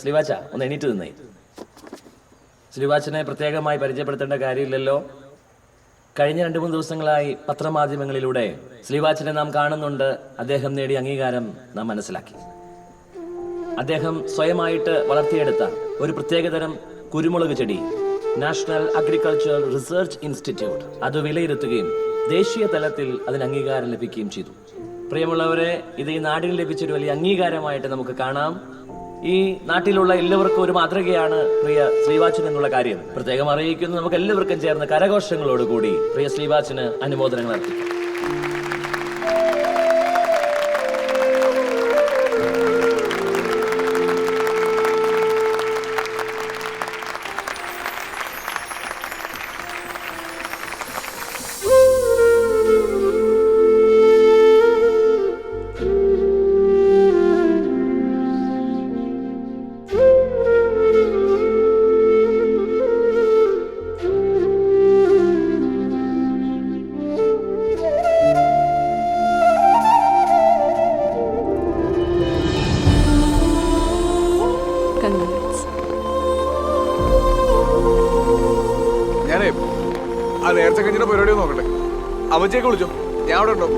ശ്രീവാച്ച ഒന്ന് എണീറ്റ് നിന്നേ. ശ്രീവാച്ചനെ പ്രത്യേകമായി പരിചയപ്പെടുത്തേണ്ട കാര്യമില്ലല്ലോ. കഴിഞ്ഞ രണ്ട് മൂന്ന് ദിവസങ്ങളായി പത്രമാധ്യമങ്ങളിലൂടെ ശ്രീവാച്ചനെ നാം കാണുന്നുണ്ട്. അദ്ദേഹം നേടിയ അംഗീകാരം നാം മനസ്സിലാക്കി. അദ്ദേഹം സ്വയമായിട്ട് വളർത്തിയെടുത്ത ഒരു പ്രത്യേകതരം കുരുമുളക് ചെടി നാഷണൽ അഗ്രികൾച്ചർ റിസർച്ച് ഇൻസ്റ്റിറ്റ്യൂട്ട്. അത് വിലയിരുത്തുകയും ദേശീയ തലത്തിൽ അതിന് അംഗീകാരം ലഭിക്കുകയും ചെയ്തു. പ്രിയമുള്ളവരെ ഇത് ഈ നാടിന് ലഭിച്ചൊരു വലിയ അംഗീകാരമായിട്ട് നമുക്ക് കാണാം. ഈ നാട്ടിലുള്ള എല്ലാവർക്കും ഒരു മാതൃകയാണ് പ്രിയ ശ്രീവാച്ചൻ എന്നുള്ള കാര്യം. പ്രത്യേകം അറിയിക്കുന്നു. നമുക്ക് എല്ലാവർക്കും ചേർന്ന് കരഘോഷങ്ങളോടുകൂടി പ്രിയ ശ്രീവാച്ചന് അനുമോദനങ്ങൾ അർപ്പിക്കാം. അമ്മച്ചേക്ക് വിളിച്ചോ. ഞാൻ അവിടെ ഉണ്ടോ?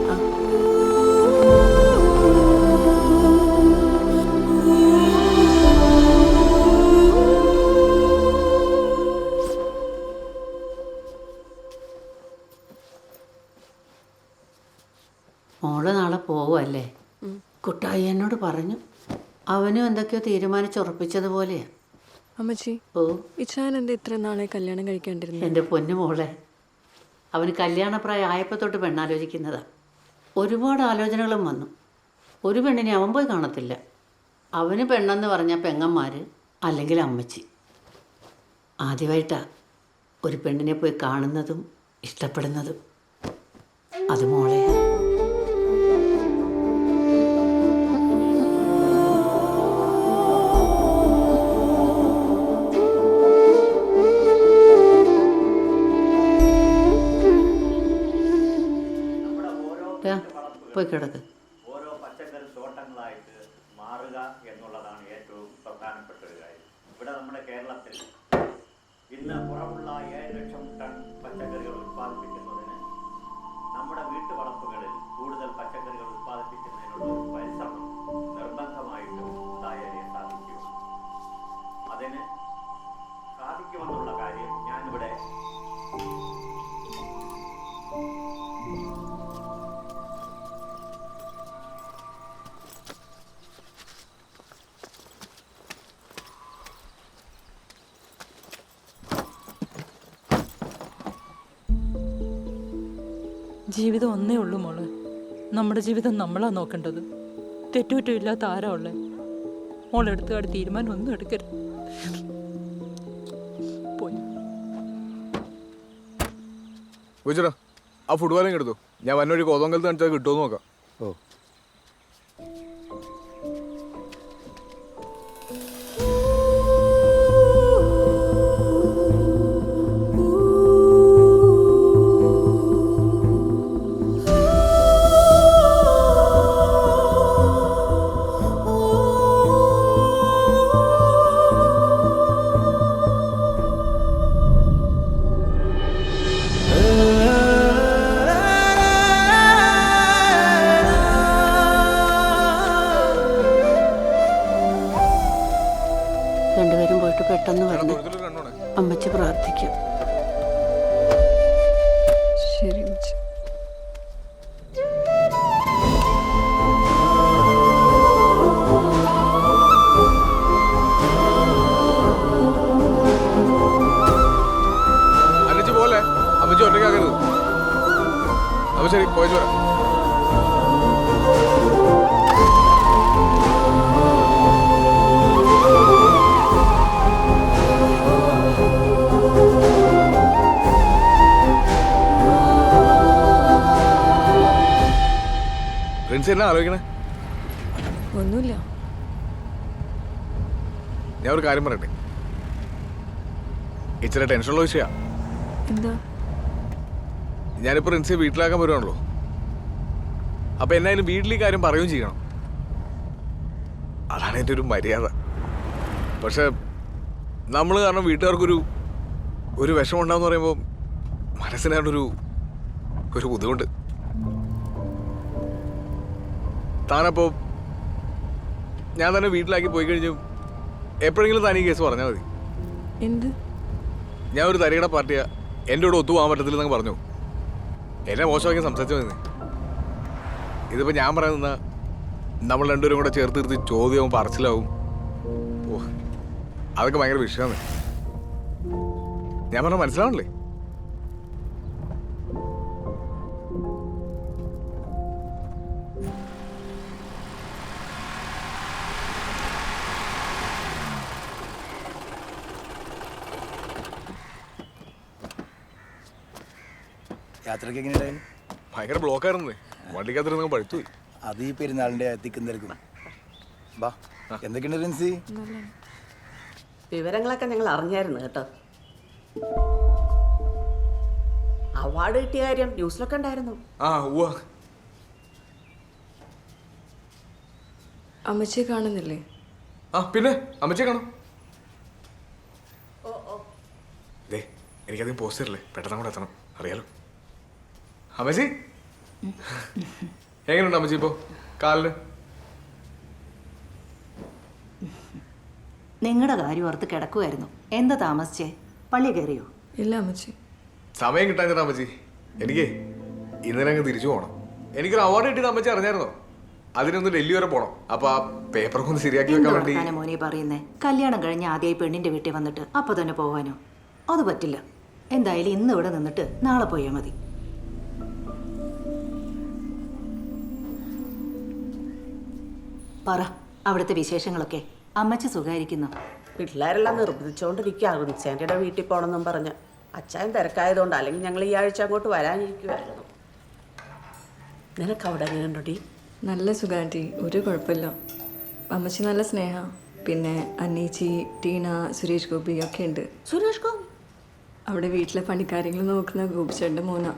മോൾ നാളെ പോവല്ലേ കുട്ടായി എന്നോട് പറഞ്ഞു അവനും എന്തൊക്കെയോ തീരുമാനിച്ചുറപ്പിച്ചതുപോലെയാ അമ്മച്ചി ഓ ഇച്ചാൻ എന്താ ഇത്ര നാളെ കല്യാണം കഴിക്കാണ്ടിരുന്നു? എന്റെ പൊന്നു മോളെ അവന് കല്യാണപ്രായം ആയപ്പോൾ തൊട്ട് പെണ്ണാലോചിക്കുന്നതാണ് ഒരുപാട് ആലോചനകളും വന്നു. ഒരു പെണ്ണിനെ അവൻ പോയി കാണത്തില്ല. അവന് പെണ്ണെന്ന് പറഞ്ഞ പെങ്ങന്മാർ അല്ലെങ്കിൽ അമ്മച്ചി. ആദ്യമായിട്ടാണ് ഒരു പെണ്ണിനെ പോയി കാണുന്നതും ഇഷ്ടപ്പെടുന്നതും. അത് മോളെ. പോയി കിടക്ക്. ഓരോ പച്ചക്കറി മാറുക എന്നുള്ളതാണ് ഏറ്റവും ഒരു ഇവിടെ നമ്മുടെ കേരളത്തിൽ ലക്ഷം പച്ചക്കറികൾ ഉത്പാദിപ്പിക്കുന്നതിന് നമ്മുടെ വീട്ടുവളപ്പുകളിൽ കൂടുതൽ പച്ചക്കറികൾ ഉത്പാദിപ്പിക്കുന്നതിനുള്ള പരിശ്രമം ജീവിതം ഒന്നേ ഉള്ളൂ മോൾ. നമ്മുടെ ജീവിതം നമ്മളാ നോക്കേണ്ടത്. തെറ്റുകുറ്റമില്ലാത്ത ആരാ ഉള്ളേ? മോളെടുത്തുകാട് തീരുമാനം ഒന്നും എടുക്കരുത്. പോയി. ആ ഫുട്ബോളിങ് എടുത്തു ഞാൻ വന്നൊരു കോതോങ്കൽ കാണിച്ചാൽ കിട്ടുമോ നോക്കാം. ഓ. അമ്മച്ചി പ്രാർത്ഥിക്കാം. ശരി അമ്മച്ചി. പോലെ. അമ്മച്ചി ഒറ്റയ്ക്കാക്കരുത് അപ്പൊ ശരി പോയി വരാം പ്രിൻസ് എന്നാ ആലോചിക്കണേ. ഒന്നുമില്ല. ഞാൻ ഒരു കാര്യം പറയട്ടെ? ഇച്ചിരി ടെൻഷനുള്ള വിഷയാ. എന്താ? ഞാനിപ്പോൾ റിൻസിയെ വീട്ടിലാക്കാൻ വരുവാണല്ലോ. അപ്പൊ എന്നായാലും വീട്ടിൽ ഈ കാര്യം പറയുകയും ചെയ്യണം. അതാണ് എന്റെ ഒരു മര്യാദ. പക്ഷെ നമ്മൾ കാരണം വീട്ടുകാർക്കൊരു ഒരു വിഷമം ഉണ്ടാന്ന് പറയുമ്പോൾ മനസ്സിനായിട്ടൊരു ഒരു ബുദ്ധിമുട്ട്. താനപ്പോ ഞാൻ തന്നെ വീട്ടിലാക്കി പോയി കഴിഞ്ഞു. എപ്പോഴെങ്കിലും താൻ ഈ കേസ് പറഞ്ഞാൽ മതി. എന്ത്? ഞാൻ ഒരു തരികട പാർട്ടിയാ. എന്റെ കൂടെ ഒത്തു പോകാൻ പറ്റത്തില്ലെന്നങ്ങ് പറഞ്ഞു. എന്നെ മോശമാക്കി സംസാരിച്ചു മതി ഇതിപ്പോൾ ഞാൻ പറയുന്ന നമ്മൾ രണ്ടുപേരും കൂടെ ചേർത്ത് നിർത്തി ചോദ്യവും പറച്ചിലാവും. ഓ അതൊക്കെ ഭയങ്കര വിഷയമാണ്. ഞാൻ പറഞ്ഞ മനസ്സിലാവണില്ലേ? യാത്രയ്ക്ക് എങ്ങനെയായിരുന്നു ഭയങ്കര ബ്ലോക്കായിരുന്നു വണ്ടിക്കകത്തിരുന്ന് പഴുത്തു അത് ഈ പെരുന്നാളിന്റെ തിക്കും തിരക്കും ബാ എന്തൊക്കെയുണ്ട് റിൻസി? വിവരങ്ങളൊക്കെ ഞങ്ങൾ അറിഞ്ഞായിരുന്നു കേട്ടോ. അവാർഡ് കിട്ടിയ കാര്യം ന്യൂസിലൊക്കെ ഉണ്ടായിരുന്നു. ആ ഉവ്വ. അമ്മച്ചിയെ കാണുന്നില്ലേ? ആ പിന്നെ? അമ്മച്ചിയെ കാണാം. ദേ എനിക്കധികം പോസ്റ്റ് തരില്ലേ പെട്ടെന്ന് കൂടെ എത്തണം. അറിയാലോ. അമ്മച്ചി? എങ്ങനെയുണ്ട് അമ്മച്ചി ഇപ്പോ? കാലിന്? നിങ്ങളുടെ കാര്യം ഓർത്ത് കിടക്കുമായിരുന്നു എന്താ താമസിച്ചേ? പള്ളി കയറിയോ? ഇല്ല അമ്മച്ചി. സമയം കിട്ടാൻ അമ്മച്ചി. എനിക്ക് ഇന്നലെ അങ്ങ് തിരിച്ചു പോകണം എനിക്കൊരു അവാർഡ് കിട്ടിയത് അമ്മച്ചി അറിഞ്ഞായിരുന്നോ? അതിനൊന്ന് ഡൽഹി വരെ പോണം. അപ്പൊ ആ പേപ്പറൊക്കെ ഒന്ന് ശരിയാക്കി വെക്കാൻ വേണ്ടി മോനെ പറയുന്നേ? കല്യാണം കഴിഞ്ഞ് ആദ്യമായി പെണ്ണിന്റെ വീട്ടിൽ വന്നിട്ട് അപ്പൊ തന്നെ പോവാനോ? അത് പറ്റില്ല. എന്തായാലും ഇന്ന് ഇവിടെ നിന്നിട്ട് നാളെ പോയാൽ മതി. പറ അവിടുത്തെ വിശേഷങ്ങളൊക്കെ. അമ്മച്ചി സുഖമായിരിക്കുന്നു പിള്ളേരെല്ലാം നിർബന്ധിച്ചുകൊണ്ടിരിക്കുക റിൻസാന്റിയുടെ വീട്ടിൽ പോകണമെന്നും പറഞ്ഞ്. അച്ചായൻ തിരക്കായതുകൊണ്ട് അല്ലെങ്കിൽ ഞങ്ങൾ ഈ ആഴ്ച അങ്ങോട്ട് വരാനിരിക്കുമായിരുന്നു നിനക്ക് അവിടെ എങ്ങനെയുണ്ടോടി നല്ല സുഖാന്റി ഒരു കുഴപ്പമില്ല. അമ്മച്ചി നല്ല സ്നേഹ. പിന്നെ അന്നീച്ചി ടീന സുരേഷ് ഗോപി ഒക്കെ ഉണ്ട്. സുരേഷ് ഗോപി? അവിടെ വീട്ടിലെ പണിക്കാര്യങ്ങൾ നോക്കുന്ന ഗോപിച്ചേട്ടന്റെ മോന.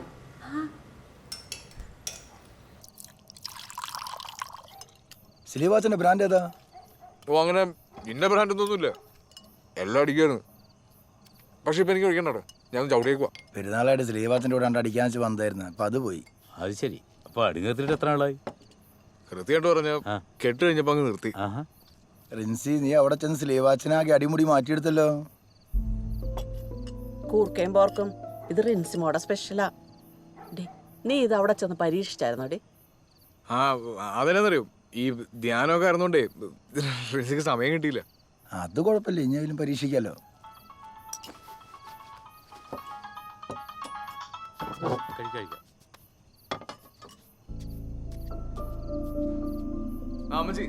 സ്ലീവാച്ചന്റെ ബ്രാൻഡ് ഏതാ? ഓ അങ്ങനെ ഇന്ന ബ്രാൻഡ് ഒന്നുമില്ല എല്ലാം അടിക്കാണ് പക്ഷെ ഇപ്പൊ എനിക്ക് കഴിക്കണ്ടോ ഞാൻ ചവിടിയേക്കുക പെരുന്നാളായിട്ട് സ്ലീവാച്ചന്റെ കൂടെ കണ്ട് അടിക്കാൻ വെച്ച് വന്നായിരുന്നു അപ്പൊ അത് പോയി. അത് ശരി. അപ്പൊ അടി നിർത്തിയിട്ട് എത്ര ആളായി കൃത്യമായിട്ട് പറഞ്ഞ കെട്ട് കഴിഞ്ഞപ്പോ അങ്ങ് നിർത്തി. റിൻസി നീ അവിടെ ചെന്ന് സ്ലീവാച്ചനാക്കി അടിമുടി മാറ്റിയെടുത്തല്ലോ. കൂർക്കയും പോർക്കും. ഇത് റിൻസിമോടെ സ്പെഷ്യലാ ഡേ നീ ഇത് അവിടെ ചെന്ന് പരീക്ഷിച്ചായിരുന്നോ ഡേ? ആ അതെന്നറിയോ? ഈ ധ്യാനമൊക്കെ ആയിരുന്നോണ്ടേ റിസിക്ക് സമയം കിട്ടിയില്ല. അത് കുഴപ്പമില്ല ഇനിയെങ്കിലും പരീക്ഷിക്കാലോ. അമ്മച്ചി.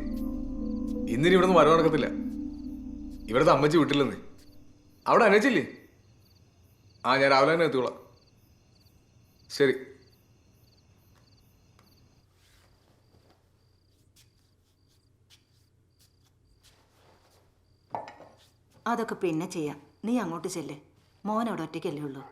ഇന്നിനി ഇവിടെ നിന്ന് വരവ് നടക്കത്തില്ല. ഇവിടുത്തെ അമ്മച്ചി വിട്ടില്ലെന്ന് അവിടെ അനുവച്ചില്ലേ ആ ഞാൻ രാവിലെ തന്നെ എത്തിക്കോളാം. ശരി. അതൊക്കെ പിന്നെ ചെയ്യാം. നീ അങ്ങോട്ട് ചെല്ലേ. മോൻ അവിടെ ഒറ്റയ്ക്കല്ലേ ഉള്ളൂ.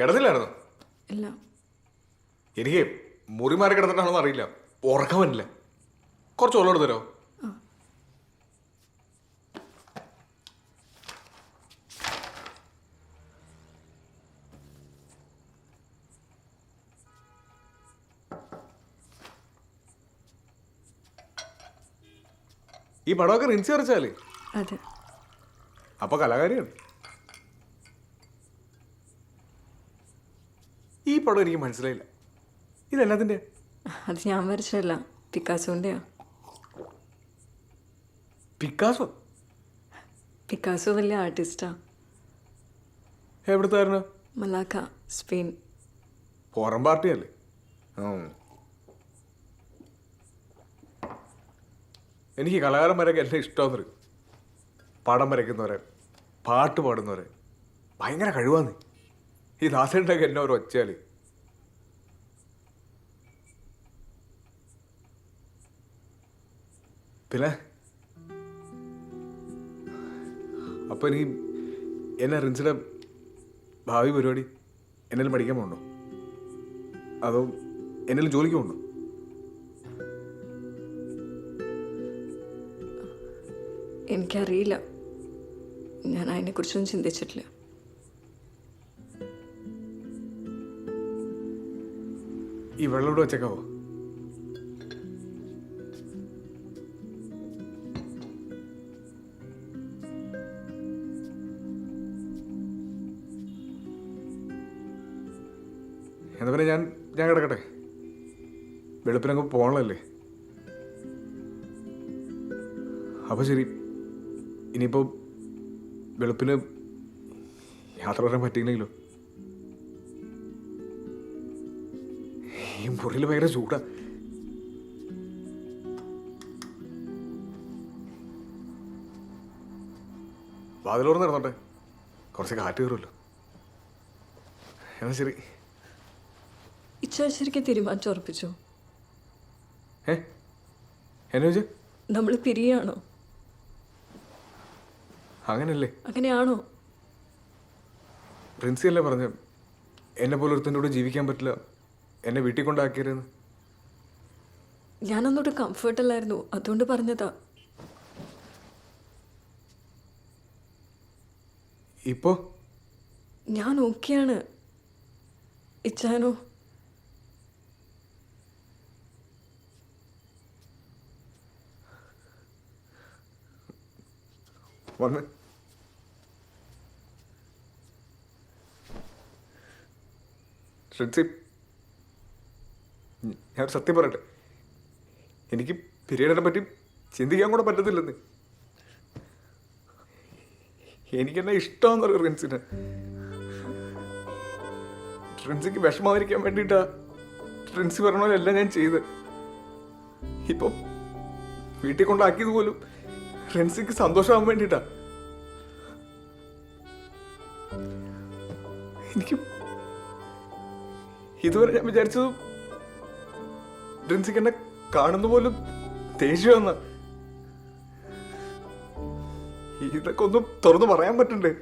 കിടന്നില്ലായിരുന്നു? ഇല്ല. എനിക്ക് മുറി മാറി കിടന്നിട്ടാണെന്ന് അറിയില്ല. ഉറക്കം കുറച്ച് വെള്ളം എടുത്തരോ ഈ പടമൊക്കെ റിൻസി അറിച്ചാൽ അതെ. അപ്പൊ കലാകാരിയാണ് ഈ പടം എനിക്ക് മനസ്സിലായില്ല. ഇതെല്ലാത്തിന്റെ അത് ഞാൻ വരച്ചതല്ല. പിക്കാസോന്റെയാ പിക്കാസോ? പിക്കാസോ വലിയ ആർട്ടിസ്റ്റാ. എവിടുത്തായിരുന്നു മലാക്ക സ്പെയിൻ. ഫോറൻ പാർട്ടിയല്ലേ? അല്ലേ എനിക്ക് കലാകാരന്മാരൊക്കെ എല്ലാം ഇഷ്ടമെന്ന് പടം വരയ്ക്കുന്നവരെ പാട്ട് പാടുന്നവരെ. ഭയങ്കര കഴിവാന്ന്. ഈ ദാസേട്ടൊക്കെ എന്നെ ഒരു ഒച്ചാൽ പിന്നെ? അപ്പൊ ഇനി എന്നെ റിൻസിന്റെ ഭാവി പരിപാടി എന്നെങ്കിലും പഠിക്കാൻ പോകണ്ടോ അതോ എന്നെങ്കിലും ജോലിക്ക് പോകണ്ടോ എനിക്കറിയില്ല. ഞാൻ അതിനെക്കുറിച്ചൊന്നും ചിന്തിച്ചിട്ടില്ല. ഈ വെള്ളം ഇവിടെ വെച്ചേക്കാവോ? എന്നാ പിന്നെ ഞാൻ ഞാൻ കിടക്കട്ടെ. വെളുപ്പിനങ്ങ് പോകണല്ലേ അപ്പോൾ ശരി. ഇനിയിപ്പോൾ വെളുപ്പിന് യാത്ര വരാൻ പറ്റിയില്ലെങ്കിലോ? ഈ മുറിയിൽ ഭയങ്കര ചൂടാ. വാതിലോർന്ന് നടന്നോട്ടെ. കുറച്ച് കാറ്റ് കയറുമല്ലോ. എന്നാൽ ശരി. ഇച്ഛ ശരിക്കും തീരുമാനിച്ചുറപ്പിച്ചു ഏ എന്നെ വെച്ച് നമ്മൾ പിരിയാണോ? അങ്ങനല്ലേ? അങ്ങനെയാണോ? പ്രിൻസി അല്ലേ പറഞ്ഞ എന്നെ പോലെ ഒരുത്തന്റെ കൂടെ ജീവിക്കാൻ പറ്റില്ല എന്നെ വീട്ടിൽ കൊണ്ടാക്കിയെന്ന് ഞാനൊന്നുകൂടെ കംഫർട്ടല്ലായിരുന്നു അതുകൊണ്ട് പറഞ്ഞതാ. ഇപ്പോ? ഞാൻ ഓക്കെയാണ് ഇച്ചാനോ? വന്ന് ഷെഡ്സി ഞാൻ സത്യം പറയട്ടെ? എനിക്ക് പിരീഡിനെ പറ്റി ചിന്തിക്കാൻ കൂടെ പറ്റത്തില്ലെന്ന്. എനിക്കെന്നെ ഇഷ്ടമെന്ന് പറയും റിൻസിന് റിൻസിക്ക് വിഷമായിരിക്കാൻ വേണ്ടിയിട്ടാ റിൻസി പറഞ്ഞ പോലെ എല്ലാം ഞാൻ ചെയ്ത് ഇപ്പം വീട്ടിൽ കൊണ്ടാക്കിയത് പോലും റിൻസിക്ക് സന്തോഷമാകാൻ വേണ്ടിട്ടാ എനിക്ക് ഇതുവരെ ഞാൻ വിചാരിച്ചത് റെൻസിക്ക് എന്നെ കാണുന്ന പോലും ദേഷ്യമെന്ന് ഇതൊക്കെ ഒന്നും തുറന്നു പറയാൻ പറ്റണ്ടേ?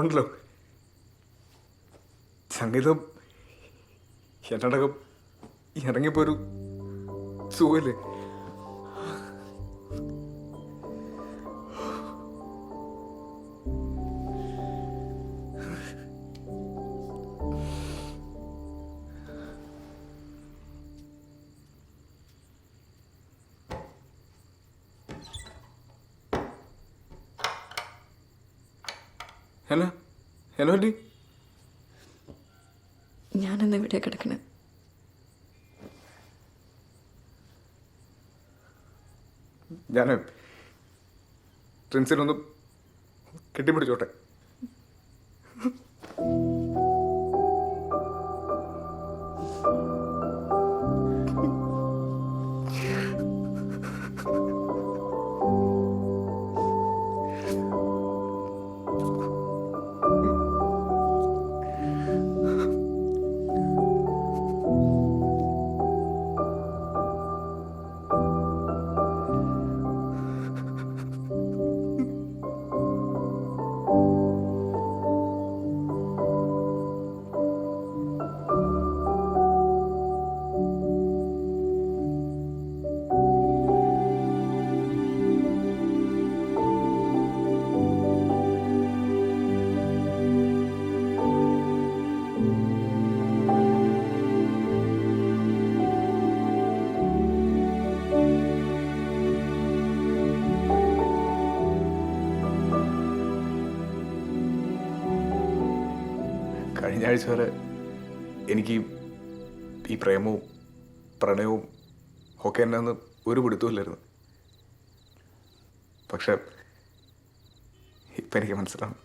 ഉണ്ടല്ലോ. സംഗീതം എന്നടക്കം ഇറങ്ങിപ്പോരു സുഖല്ലേ എന്നാ പറ്റി ഞാനെന്ന് ഇവിടെ കിടക്കണേ? ഞാൻ ട്രിൻസിനൊന്ന് കെട്ടിപ്പിടിച്ചോട്ടെ. ആഴ്ച വരെ എനിക്ക് ഈ പ്രേമവും പ്രണയവും ഒക്കെ എന്നെ ഒന്ന് ഒരു പിടുത്തമില്ലായിരുന്നു പക്ഷെ ഇപ്പം എനിക്ക് മനസ്സിലാവും